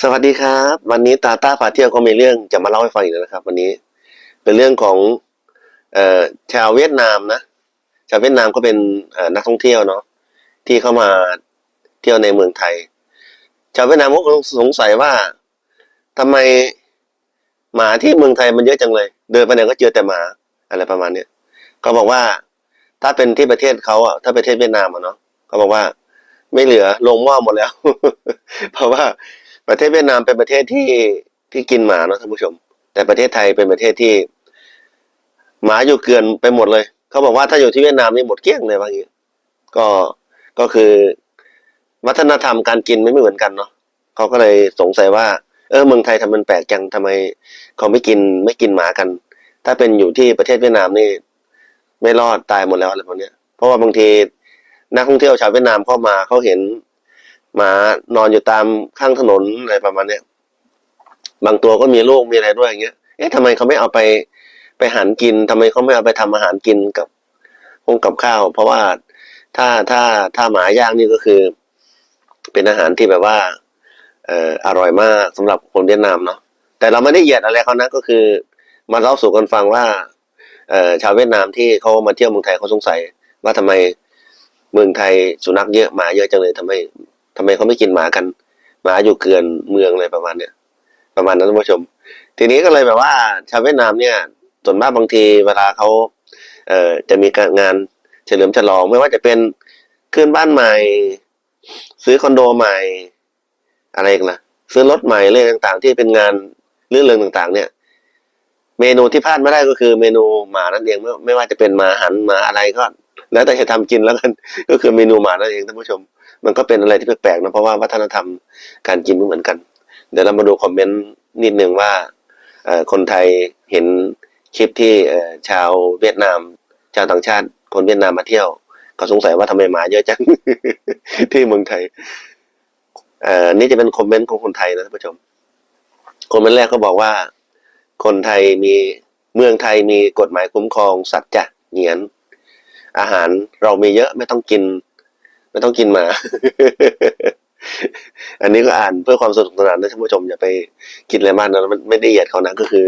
สวัสดีครับ วันนี้ตาต้าพาเที่ยวก็มีเรื่องจะมาเล่าให้ฟังอีกแล้วนะครับ วันนี้เป็นเรื่องของเอ่อชาวเวียดนามนะชาวเวียดนามก็เป็นนักท่องเที่ยวเนาะที่เข้ามาเที่ยวในเมืองไทย ชาวเวียดนามก็สงสัยว่าทำไมหมาที่เมืองไทยมันเยอะจังเลย เดินไปไหนก็เจอแต่หมาอะไรประมาณเนี้ยก็บอกว่าถ้าเป็นที่ประเทศเขาอะถ้าประเทศเวียดนามอะเนาะเขาบอกว่าไม่เหลือลงหม้อหมดแล้ว เพราะว่า ประเทศเวียดนามเป็นประเทศที่ที่กินหมาเนาะท่านผู้ชม แต่ประเทศไทยเป็นประเทศที่ หมาอยู่เกลือนไปหมดเลย เขาบอกว่าถ้าอยู่ที่เวียดนามนี่หมดเกลี้ยงเลยบางอย่างก็ก็คือวัฒนธรรมการกินไม่เหมือนกันเนาะเขาก็เลยสงสัยว่า เออเมืองไทยทำมันแปลกจังทำไมเขาไม่กินไม่กินหมากัน ถ้าเป็นอยู่ที่ประเทศเวียดนามนี่ ไม่รอดตายหมดแล้วอะไรพวกเนี้ยเพราะว่าบางทีนักท่องเที่ยวชาวเวียดนามเข้ามาเขาเห็น หมานอนอยู่ตามข้างถนนอะไรประมาณเนี้ยบางตัวก็มีลูกมีอะไรด้วยอย่างเงี้ย เอ๊ะทำไมเขาไม่เอาไปไปหันกินทำไมเขาไม่เอาไปทำอาหารกินกับพงกับข้าว เพราะว่าถ้าถ้าถ้าหมาย่างนี่ก็คือ เป็นอาหารที่แบบว่า เอ่ออร่อยมากสำหรับคนเวียดนามเนาะแต่เราไม่ได้เหยียดอะไรเขานะก็คือ มาเล่าสู่กันฟังว่า เอ่อชาวเวียดนามที่เขามาเที่ยวเมืองไทยเขาสงสัย ว่าทำไมเมืองไทยสุนัขเยอะหมาเยอะจังเลยทำไม ทำไมเขาไม่กินหมากัน หมาอยู่เกลือนเมืองอะไรประมาณเนี้ยประมาณนั้นท่านผู้ชม ทีนี้ก็เลยแบบว่าชาวเวียดนามเนี่ยส่วนมากบางทีเวลาเขาเอ่อจะมีการงานเฉลิมฉลองไม่ว่าจะเป็นขึ้นบ้านใหม่ ซื้อคอนโดใหม่ อะไรกันล่ะ ซื้อรถใหม่เรื่องต่าง ๆ ที่เป็นงานเรื่องเรื่องต่าง ๆ เนี่ย เมนูที่พลาดไม่ได้ก็คือเมนูหมานั่นเองไม่ไม่ว่าจะเป็นหมาหันหมาอะไรก็ แล้วแต่จะทำกินแล้วกันก็คือเมนูหมานั่นเองท่านผู้ชม มันก็เป็นอะไรที่แปลกๆนะเพราะว่าวัฒนธรรมการกินไม่เหมือนกัน เดี๋ยวเรามาดูคอมเมนต์นิดนึงว่าคนไทยเห็นคลิปที่ชาวเวียดนาม ชาวต่างชาติ คนเวียดนามมาเที่ยวก็สงสัยว่าทำไมหมาเยอะจังที่เมืองไทยอนี่จะเป็นคอมเมนต์ของคนไทยนะท่านผู้ชมคอมเมนต์แรกก็บอกว่า คนไทยมีเมืองไทยมีกฎหมายคุ้มครองสัตว์จ้ะเหงียน อาหารเรามีเยอะไม่ต้องกิน ไม่ต้องกินหมา อันนี้ก็อ่านเพื่อความสนุกสนานนะท่านผู้ชมอย่าไปคิดอะไรมากนะมันไม่ได้เหยียดเขานะก็คือ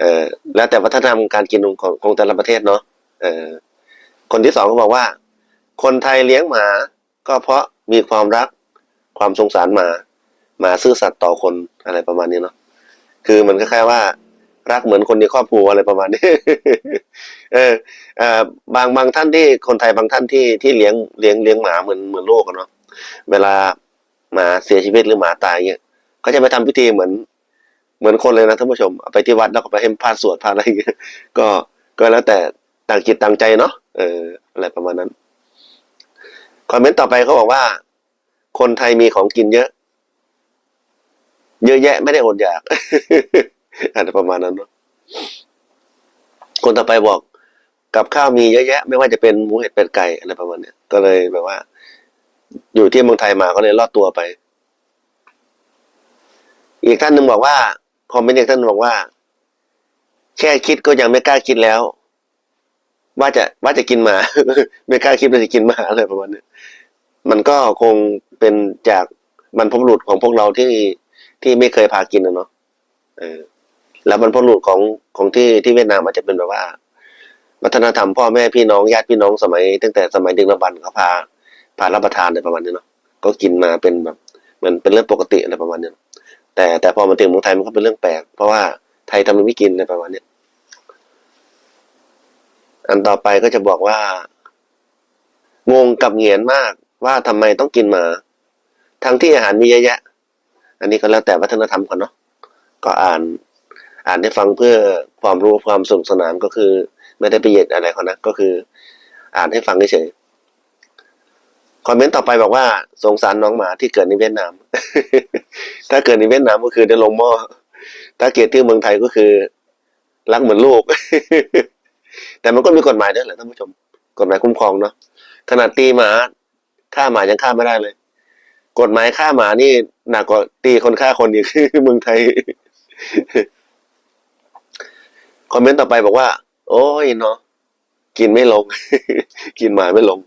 เออแล้วแต่วัฒนธรรมการกินของของแต่ละประเทศเนาะเออคนที่สองก็บอกว่า คนไทยเลี้ยงหมา ก็เพราะมีความรักความสงสารหมาหมาซื่อสัตย์ต่อคนอะไรประมาณนี้เนาะคือมันคล้ายๆว่า รักเหมือนคนในครอบครัวอะไรประมาณนี้ เออเอ่อบางบางท่านที่คนไทยบางท่านที่ที่เลี้ยงเลี้ยงเลี้ยงหมาเหมือนเหมือนโลกอะเนาะเวลาหมาเสียชีวิตหรือหมาตายเงี้ยก็จะไปทำพิธีเหมือนเหมือนคนเลยนะท่านผู้ชมไปที่วัดแล้วก็ไปให้พาสวดพาอะไรอย่างเงี้ยก็ก็แล้วแต่ต่างจิตต่างใจเนาะเอออะไรประมาณนั้นคอมเมนต์ต่อไปเขาบอกว่า คนไทยมีของกินเยอะ เยอะแยะไม่ได้อดอยาก อะไรประมาณนั้นเนาะคนต่อไปบอก กับข้าวมีเยอะแยะ ไม่ว่าจะเป็นหมูเห็ดเป็ดไก่อะไรประมาณเนี้ยก็เลยแบบว่า อยู่ที่เมืองไทยมาก็เลยรอดตัวไป อีกท่านหนึ่งบอกว่าคอมเมนต์อีกท่านบอกว่า แค่คิดก็ยังไม่กล้าคิดแล้ว ว่าจะว่าจะกินหมา ไม่กล้าคิดว่าจะกินหมาอะไรประมาณเนี้ยมันก็คงเป็นจากบรรพบุรุษของพวกเราที่ที่ไม่เคยพากินนะเนาะเออ แล้วบรรพบุรุษของของที่ที่เวียดนามอาจจะเป็นแบบว่า วัฒนธรรมพ่อแม่พี่น้องญาติพี่น้องสมัย ตั้งแต่สมัยดึกดำบรรพ์เขาพาพารับประทานอะไรประมาณนี้เนาะก็กินมาเป็นแบบเหมือนเป็นเรื่องปกติอะไรประมาณนี้เนอะแต่แต่พอมาถึงเมืองไทยมันก็เป็นเรื่องแปลก เพราะว่าไทยทำไมไม่กินอะไรประมาณนี้อันต่อไปก็จะบอกว่า งงกับเหงียนมากว่าทำไมต้องกินหมาทั้งที่อาหารมีเยอะแยะ อันนี้ก็แล้วแต่วัฒนธรรมก่อนเนาะก็อ่าน อ่านให้ฟังเพื่อความรู้ความสนุกสนานก็คือ ไม่ได้ไปเหยียดอะไรเขานะก็คือ อ่านให้ฟังเฉยคอมเมนต์ต่อไปบอกว่า สงสารน้องหมาที่เกิดในเวียดนาม ถ้าเกิดในเวียดนามก็คือได้ลงหม้อถ้าเกิดที่เมืองไทยก็คือ รักเหมือนลูก แต่มันก็มีกฎหมายด้วยแหละท่านผู้ชม กฎหมายคุ้มครองเนาะขนาดตีหมาฆ่าหมายังฆ่าไม่ได้เลย กฎหมายฆ่าหมานี่หนักกว่าตีคนฆ่าคนอีกเมืองไทย คอมเมนต์ต่อไปบอกว่า โอ้ยเนาะกินไม่ลง กินหมาไม่ลง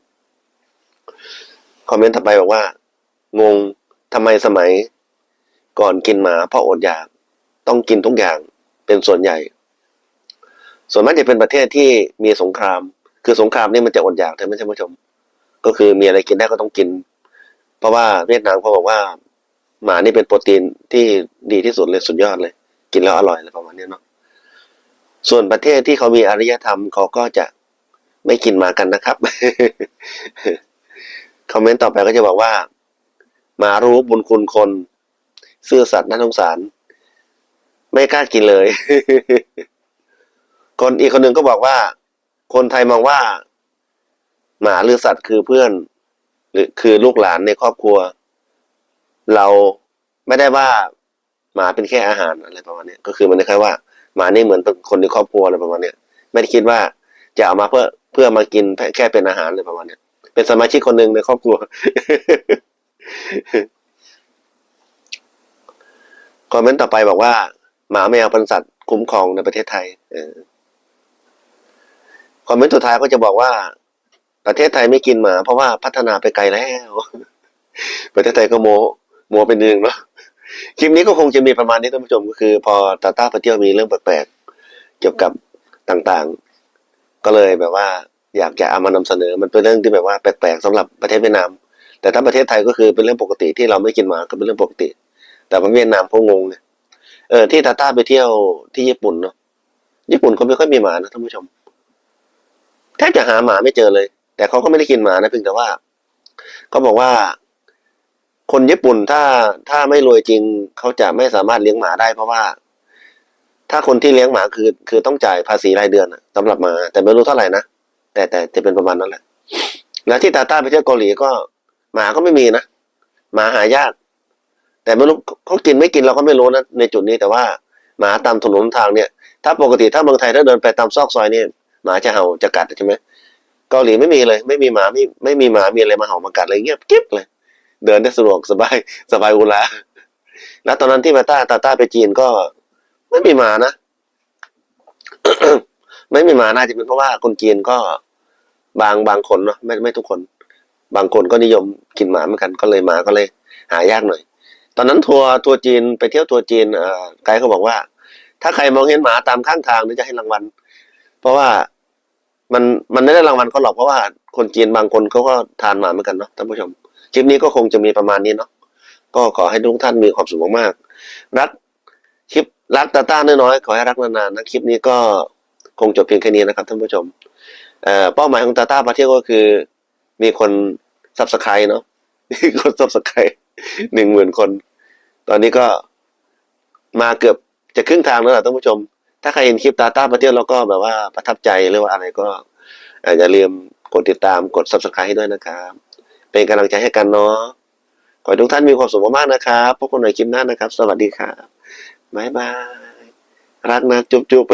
คอมเมนต์ต่อไปบอกว่า งงทำไมสมัย ก่อนกินหมาเพราะอดอยาก ต้องกินทุกอย่างเป็นส่วนใหญ่ ส่วนมากจะเป็นประเทศที่มีสงคราม คือสงครามนี่มันจะอดอยากใช่ไหมท่านผู้ชม ก็คือมีอะไรกินได้ก็ต้องกิน เพราะว่าเวียดนามเขาบอกว่า หมานี่เป็นโปรตีนที่ดีที่สุดเลยสุดยอดเลย กินแล้วอร่อยอะไรประมาณนี้เนาะ ส่วนประเทศที่เขามีอารยธรรมเขาก็จะไม่กินหมากันนะครับ คอมเมนต์ต่อไปก็จะบอกว่าหมารู้บุญคุณคนซื่อสัตย์น่าสงสาร ไม่กล้ากินเลย คนอีกคนหนึ่งก็บอกว่า คนไทยมองว่า หมาหรือสัตว์คือเพื่อน หรือคือลูกหลานในครอบครัว เราไม่ได้ว่า หมาเป็นแค่อาหารอะไรประมาณนี้ก็คือมันคล้ายว่า หมานี่เหมือนเป็นคนในครอบครัวอะไรประมาณเนี้ยไม่ได้คิดว่าจะเอามาเพื่อเพื่อมากินแค่เป็นอาหารอะไรประมาณเนี้ยเป็นสมาชิกคนหนึ่งในครอบครัวคอมเมนต์ต่อไปบอกว่า หมาแมวเป็นสัตว์คุ้มครองในประเทศไทยเออคอมเมนต์สุดท้ายก็จะบอกว่า ประเทศไทยไม่กินหมา เพราะว่าพัฒนาไปไกลแล้ว ประเทศไทยก็โมโมเป็นหนึ่งเนาะ คลิปนี้ก็คงจะมีประมาณนี้ท่านผู้ชมก็คือ พอตาต้าไปเที่ยวมีเรื่องแปลกๆเกี่ยวกับต่างๆ ก็เลยแบบว่า อยากจะเอามานำเสนอมันเป็นเรื่องที่แบบว่าแปลกๆสำหรับประเทศเวียดนาม แต่ถ้าประเทศไทยก็คือเป็นเรื่องปกติที่เราไม่กินหมาก็เป็นเรื่องปกติ แต่ว่าเวียดนามเขางงเลยเออที่ตาต้าไปเที่ยวที่ญี่ปุ่นเนาะญี่ปุ่นเขาไม่ค่อยมีหมานะท่านผู้ชมแทบจะหาหมาไม่เจอเลย แต่เขาก็ไม่ได้กินหมานะเพียงแต่ว่าเขาบอกว่า คนญี่ปุ่นถ้าถ้าไม่รวยจริงเขาจะไม่สามารถเลี้ยงหมาได้เพราะว่า ถ้าคนที่เลี้ยงหมาคือ คือต้องจ่ายภาษีรายเดือนน่ะสำหรับหมา แต่ไม่รู้เท่าไหร่นะแต่แต่จะเป็นประมาณนั้นแหละ แล้วที่ตาต้าไปเที่ยวเกาหลีก็ หมาก็ไม่มีนะหมาหายาก แต่ไม่รู้เขากินไม่กินเราก็ไม่รู้นะในจุดนี้แต่ว่าหมาตามถนนทางเนี่ย ถ้าปกติถ้าเมืองไทยถ้าเดินไปตามซอกซอยเนี่ยหมาจะเห่าจะกัดใช่ไหมเกาหลีไม่มีเลย ไม่มีหมาไม่ไม่มีหมามีอะไรมาเห่ามากัดเลยเงียบกิ๊บเลย เดินได้สะดวกสบายสบายอุราแล้วตอนนั้นที่มาต้าตาต้าไปจีนก็ไม่มีหมานะไม่มีหมาน่าจะเป็นเพราะว่าคนจีนก็บางบางคนเนาะไม่ไม่ทุกคน บางคนก็นิยมกินหมาเหมือนกันก็เลยหมาก็เลย หายากหน่อย ตอนนั้นทัวร์ทัวร์จีนไปเที่ยวทัวร์จีนเอ่อไกด์เขาบอกว่า ถ้าใครมองเห็นหมาตามข้างทางนี่จะให้รางวัล เพราะว่ามันมันไม่ได้รางวัลเขาหรอกเพราะว่าคนจีนบางคนเขาก็ทานหมาเหมือนกันเนาะท่านผู้ชม คลิปนี้ก็คงจะมีประมาณนี้เนาะก็ขอให้ทุกท่านมีความสุขมากๆรักคลิปรักตาต้าน้อยๆขอให้รักนานๆนะคลิปนี้ก็คงจบเพียงแค่นี้นะครับท่านผู้ชมเอ่อเป้าหมายของตาต้าประเที่ยวก็คือ มีคนซับสไครต์เนาะมีคนซับสไครต์หนึ่งหมื่นคน ตอนนี้ก็มาเกือบจะครึ่งทางแล้วแหละท่านผู้ชม ถ้าใครเห็นคลิปตาต้าประเที่ยวแล้วก็แบบว่าประทับใจหรือว่าอะไรก็เอ่ออย่าลืมกดติดตามกด subscribe ให้ด้วยนะครับ เป็นกำลังใจให้กันเนาะขอให้ทุกท่านมีความสุขมากๆนะครับพบกันในคลิปหน้านะครับ สวัสดีครับบ๊ายบาย รักนะจุ๊บๆ